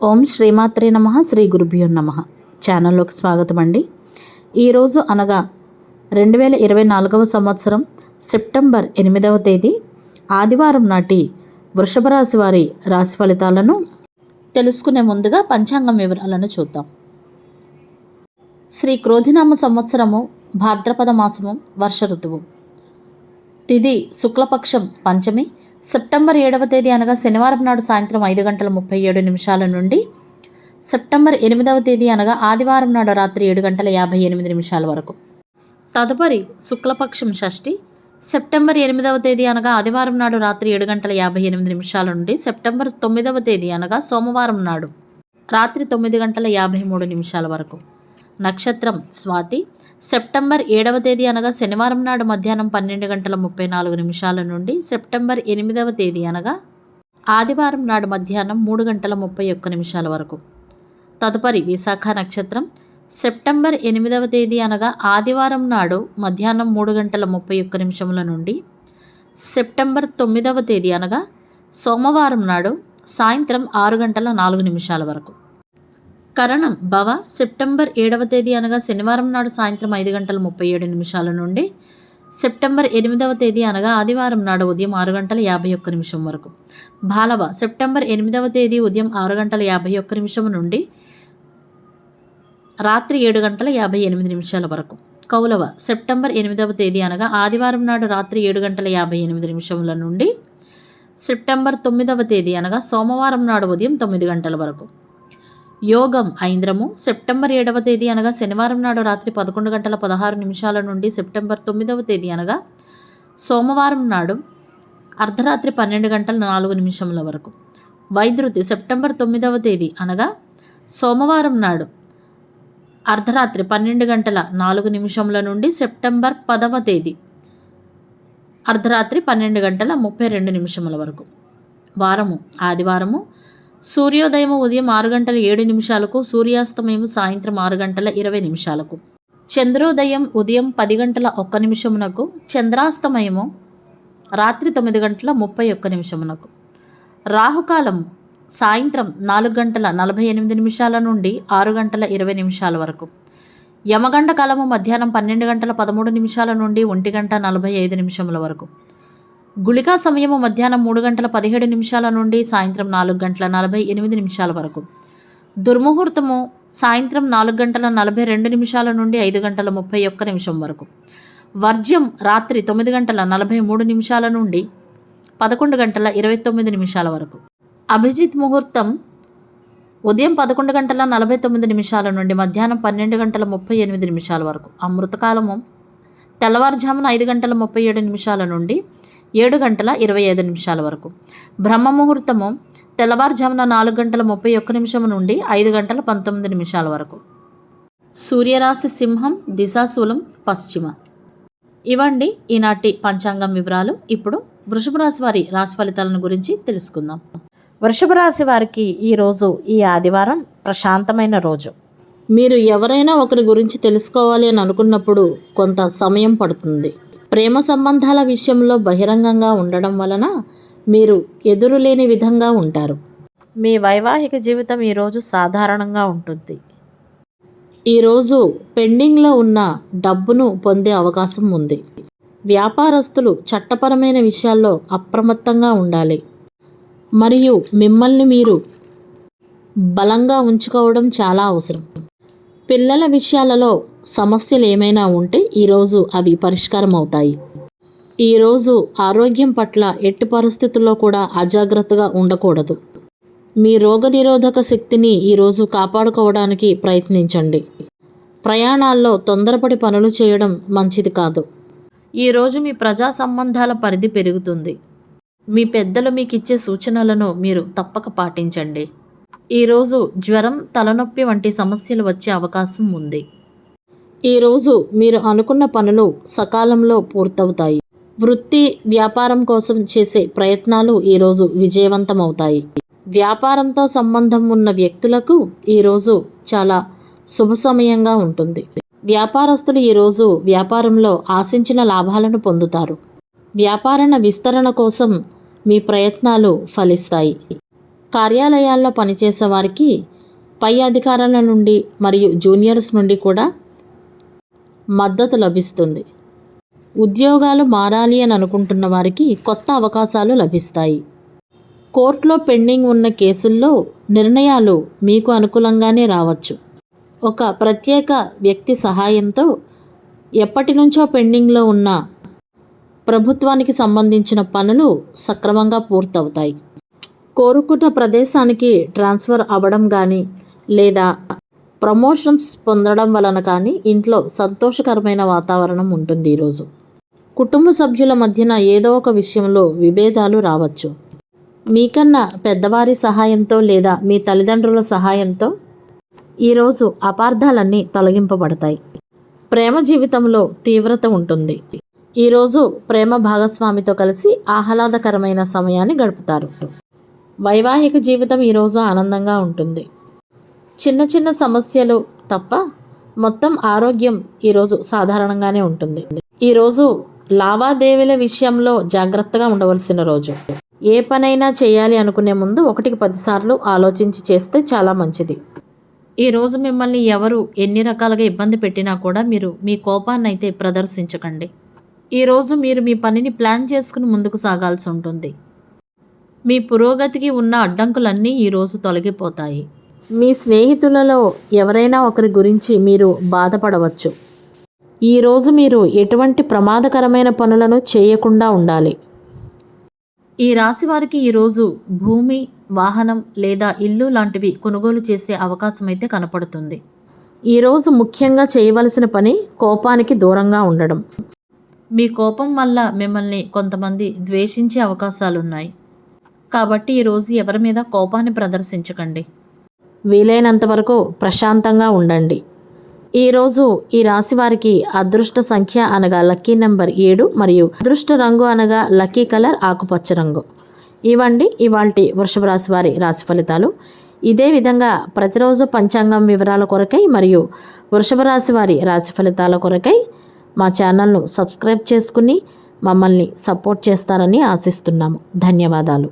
ఓం శ్రీమాత్రే నమ శ్రీ గురుభ్యో నమ. ఛానల్లోకి స్వాగతం అండి. ఈరోజు అనగా రెండు వేల ఇరవై నాలుగవ సంవత్సరం సెప్టెంబర్ ఎనిమిదవ తేదీ ఆదివారం నాటి వృషభ రాశి వారి రాశి ఫలితాలను తెలుసుకునే ముందుగా పంచాంగం వివరాలను చూద్దాం. శ్రీ క్రోధినామ సంవత్సరము భాద్రపద మాసము వర్ష ఋతువు. తిది శుక్లపక్షం పంచమి సెప్టెంబర్ ఏడవ తేదీ అనగా శనివారం నాడు సాయంత్రం ఐదు గంటల ముప్పై ఏడు నిమిషాల నుండి సెప్టెంబర్ ఎనిమిదవ తేదీ అనగా ఆదివారం నాడు రాత్రి ఏడు గంటల యాభై ఎనిమిది నిమిషాల వరకు. తదుపరి శుక్లపక్షం షష్ఠి. సెప్టెంబర్ ఎనిమిదవ తేదీ అనగా ఆదివారం నాడు రాత్రి ఏడు గంటల యాభై ఎనిమిది నిమిషాల నుండి సెప్టెంబర్ తొమ్మిదవ తేదీ అనగా సోమవారం నాడు రాత్రి తొమ్మిది గంటల యాభై మూడు నిమిషాల వరకు. నక్షత్రం స్వాతి. సెప్టెంబర్ ఏడవ తేదీ అనగా శనివారం నాడు మధ్యాహ్నం పన్నెండు గంటల ముప్పై నాలుగు నిమిషాల నుండి సెప్టెంబర్ ఎనిమిదవ తేదీ అనగా ఆదివారం నాడు మధ్యాహ్నం మూడు గంటల ముప్పై ఒక్క నిమిషాల వరకు. తదుపరి విశాఖ నక్షత్రం సెప్టెంబర్ ఎనిమిదవ తేదీ అనగా ఆదివారం నాడు మధ్యాహ్నం మూడు గంటల ముప్పై ఒక్క నిమిషముల నుండి సెప్టెంబర్ తొమ్మిదవ తేదీ అనగా సోమవారం నాడు సాయంత్రం ఆరు గంటల నాలుగు నిమిషాల వరకు. కరణం భవ సెప్టెంబర్ ఏడవ తేదీ అనగా శనివారం నాడు సాయంత్రం ఐదు గంటల ముప్పై ఏడు నిమిషాల నుండి సెప్టెంబర్ ఎనిమిదవ తేదీ అనగా ఆదివారం నాడు ఉదయం ఆరు గంటల యాభై ఒక్క నిమిషం వరకు. బాలవ సెప్టెంబర్ ఎనిమిదవ తేదీ ఉదయం ఆరు గంటల యాభై ఒక్క నిమిషం నుండి రాత్రి ఏడు గంటల యాభై ఎనిమిది నిమిషాల వరకు. కౌలవ సెప్టెంబర్ ఎనిమిదవ తేదీ అనగా ఆదివారం నాడు రాత్రి ఏడు గంటల యాభై ఎనిమిది నిమిషముల నుండి సెప్టెంబర్ తొమ్మిదవ తేదీ అనగా సోమవారం నాడు ఉదయం తొమ్మిది గంటల వరకు. యోగం ఐంద్రము. సెప్టెంబర్ ఏడవ తేదీ అనగా శనివారం నాడు రాత్రి పదకొండు గంటల పదహారు నిమిషాల నుండి సెప్టెంబర్ తొమ్మిదవ తేదీ అనగా సోమవారం నాడు అర్ధరాత్రి పన్నెండు గంటల నాలుగు నిమిషముల వరకు. వైద్యుతి సెప్టెంబర్ తొమ్మిదవ తేదీ అనగా సోమవారం నాడు అర్ధరాత్రి పన్నెండు గంటల నాలుగు నిమిషముల నుండి సెప్టెంబర్ పదవ తేదీ అర్ధరాత్రి పన్నెండు గంటల ముప్పై రెండు నిమిషముల వరకు. వారము ఆదివారము సూర్యోదయం ఉదయం ఆరు గంటల ఏడు నిమిషాలకు సూర్యాస్తమయం సాయంత్రం ఆరు గంటల ఇరవై నిమిషాలకు. చంద్రోదయం ఉదయం పది గంటల ఒక్క నిమిషమునకు చంద్రాస్తమయము రాత్రి తొమ్మిది గంటల ముప్పై ఒక్క నిమిషమునకు. రాహుకాలం సాయంత్రం నాలుగు గంటల నలభై ఎనిమిది నిమిషాల నుండి ఆరు గంటల ఇరవై నిమిషాల వరకు. యమగండ కాలము మధ్యాహ్నం పన్నెండు గంటల పదమూడు నిమిషాల నుండి ఒంటి గంట నలభై ఐదు నిమిషముల వరకు. గుళికా సమయము మధ్యాహ్నం మూడు గంటల పదిహేడు నిమిషాల నుండి సాయంత్రం నాలుగు గంటల నలభై ఎనిమిది నిమిషాల వరకు. దుర్ముహూర్తము సాయంత్రం నాలుగు గంటల నలభై రెండు నిమిషాల నుండి ఐదు గంటల ముప్పై ఒక్క నిమిషం వరకు. వర్జ్యం రాత్రి తొమ్మిది గంటల నలభై మూడు నిమిషాల నుండి పదకొండు గంటల ఇరవై తొమ్మిది నిమిషాల వరకు. అభిజిత్ ముహూర్తం ఉదయం పదకొండు గంటల నలభై తొమ్మిది నిమిషాల నుండి మధ్యాహ్నం పన్నెండు గంటల ముప్పై ఎనిమిది నిమిషాల వరకు. అమృతకాలము తెల్లవారుజామున ఐదు గంటల ముప్పై ఏడు నిమిషాల నుండి ఏడు గంటల ఇరవై ఐదు నిమిషాల వరకు. బ్రహ్మ ముహూర్తము తెల్లవారుజామున నాలుగు గంటల ముప్పై ఒక్క నిమిషం నుండి ఐదు గంటల పంతొమ్మిది నిమిషాల వరకు. సూర్యరాశి సింహం దిశాశూలం పశ్చిమ. ఇవండి ఈనాటి పంచాంగం వివరాలు. ఇప్పుడు వృషభ రాశి వారి రాశి ఫలితాలను గురించి తెలుసుకుందాం. వృషభ రాశి వారికి ఈరోజు ఈ ఆదివారం ప్రశాంతమైన రోజు. మీరు ఎవరైనా ఒకరి గురించి తెలుసుకోవాలి అని అనుకున్నప్పుడు కొంత సమయం పడుతుంది. ప్రేమ సంబంధాల విషయంలో బహిరంగంగా ఉండడం వలన మీరు ఎదురులేని విధంగా ఉంటారు. మీ వైవాహిక జీవితం ఈరోజు సాధారణంగా ఉంటుంది. ఈరోజు పెండింగ్లో ఉన్న డబ్బును పొందే అవకాశం ఉంది. వ్యాపారస్తులు చట్టపరమైన విషయాల్లో అప్రమత్తంగా ఉండాలి. మరియు మిమ్మల్ని మీరు బలంగా ఉంచుకోవడం చాలా అవసరం. పిల్లల విషయాలలో సమస్యలు ఏమైనా ఉంటే ఈరోజు అవి పరిష్కారం అవుతాయి ఈరోజు ఆరోగ్యం పట్ల ఎట్టి పరిస్థితుల్లో కూడా అజాగ్రత్తగా ఉండకూడదు. మీ రోగనిరోధక శక్తిని ఈరోజు కాపాడుకోవడానికి ప్రయత్నించండి. ప్రయాణాల్లో తొందరపడి పనులు చేయడం మంచిది కాదు. ఈరోజు మీ ప్రజా సంబంధాల పరిధి పెరుగుతుంది. మీ పెద్దలు మీకు ఇచ్చే సూచనలను మీరు తప్పక పాటించండి. ఈరోజు జ్వరం తలనొప్పి వంటి సమస్యలు వచ్చే అవకాశం ఉంది. ఈరోజు మీరు అనుకున్న పనులు సకాలంలో పూర్తవుతాయి. వృత్తి వ్యాపారం కోసం చేసే ప్రయత్నాలు ఈరోజు విజయవంతమవుతాయి. వ్యాపారంతో సంబంధం ఉన్న వ్యక్తులకు ఈరోజు చాలా శుభ సమయంగా ఉంటుంది. వ్యాపారస్తులు ఈరోజు వ్యాపారంలో ఆశించిన లాభాలను పొందుతారు. వ్యాపారణ విస్తరణ కోసం మీ ప్రయత్నాలు ఫలిస్తాయి. కార్యాలయాల్లో పనిచేసే వారికి పై అధికారుల నుండి మరియు జూనియర్స్ నుండి కూడా మద్దతు లభిస్తుంది. ఉద్యోగాలు మారాలి అని అనుకుంటున్న వారికి కొత్త అవకాశాలు లభిస్తాయి. కోర్టులో పెండింగ్ ఉన్న కేసుల్లో నిర్ణయాలు మీకు అనుకూలంగానే రావచ్చు. ఒక ప్రత్యేక వ్యక్తి సహాయంతో ఎప్పటి నుంచో పెండింగ్లో ఉన్న ప్రభుత్వానికి సంబంధించిన పనులు సక్రమంగా పూర్తవుతాయి. కోరుకున్న ప్రదేశానికి ట్రాన్స్ఫర్ అవ్వడం కానీ లేదా ప్రమోషన్స్ పొందడం వలన కానీ ఇంట్లో సంతోషకరమైన వాతావరణం ఉంటుంది ఈరోజు. కుటుంబ సభ్యుల మధ్యన ఏదో ఒక విషయంలో విభేదాలు రావచ్చు. మీకన్నా పెద్దవారి సహాయంతో లేదా మీ తల్లిదండ్రుల సహాయంతో ఈరోజు అపార్థాలన్నీ తొలగింపబడతాయి. ప్రేమ జీవితంలో తీవ్రత ఉంటుంది. ఈరోజు ప్రేమ భాగస్వామితో కలిసి ఆహ్లాదకరమైన సమయాన్ని గడుపుతారు. వైవాహిక జీవితం ఈరోజు ఆనందంగా ఉంటుంది. చిన్న చిన్న సమస్యలు తప్ప మొత్తం ఆరోగ్యం ఈరోజు సాధారణంగానే ఉంటుంది. ఈరోజు లావాదేవీల విషయంలో జాగ్రత్తగా ఉండవలసిన రోజు. ఏ పనైనా చేయాలి అనుకునే ముందు ఒకటికి పదిసార్లు ఆలోచించి చేస్తే చాలా మంచిది. ఈరోజు మిమ్మల్ని ఎవరు ఎన్ని రకాలుగా ఇబ్బంది పెట్టినా కూడా మీరు మీ కోపాన్ని అయితే ప్రదర్శించకండి. ఈరోజు మీరు మీ పనిని ప్లాన్ చేసుకుని ముందుకు సాగాల్సి ఉంటుంది. మీ పురోగతికి ఉన్న అడ్డంకులన్నీ ఈరోజు తొలగిపోతాయి. మీ స్నేహితులలో ఎవరైనా ఒకరి గురించి మీరు బాధపడవచ్చు. ఈరోజు మీరు ఎటువంటి ప్రమాదకరమైన పనులను చేయకుండా ఉండాలి. ఈ రాశి వారికి ఈరోజు భూమి వాహనం లేదా ఇల్లు లాంటివి కొనుగోలు చేసే అవకాశం అయితే కనపడుతుంది. ఈరోజు ముఖ్యంగా చేయవలసిన పని కోపానికి దూరంగా ఉండడం. మీ కోపం వల్ల మిమ్మల్ని కొంతమంది ద్వేషించే అవకాశాలున్నాయి. కాబట్టి ఈరోజు ఎవరి మీద కోపాన్ని ప్రదర్శించకండి. వీలైనంత వరకు ప్రశాంతంగా ఉండండి. ఈరోజు ఈ రాశి వారికి అదృష్ట సంఖ్య అనగా లక్కీ నెంబర్ ఏడు మరియు అదృష్ట రంగు అనగా లక్కీ కలర్ ఆకుపచ్చ రంగు. ఇవండి ఇవాల్టి వృషభ రాశి వారి రాశి ఫలితాలు. ఇదే విధంగా ప్రతిరోజు పంచాంగం వివరాల కొరకై మరియు వృషభ రాశి వారి రాశి ఫలితాల కొరకై మా ఛానల్ను సబ్స్క్రైబ్ చేసుకుని మమ్మల్ని సపోర్ట్ చేస్తారని ఆశిస్తున్నాము. ధన్యవాదాలు.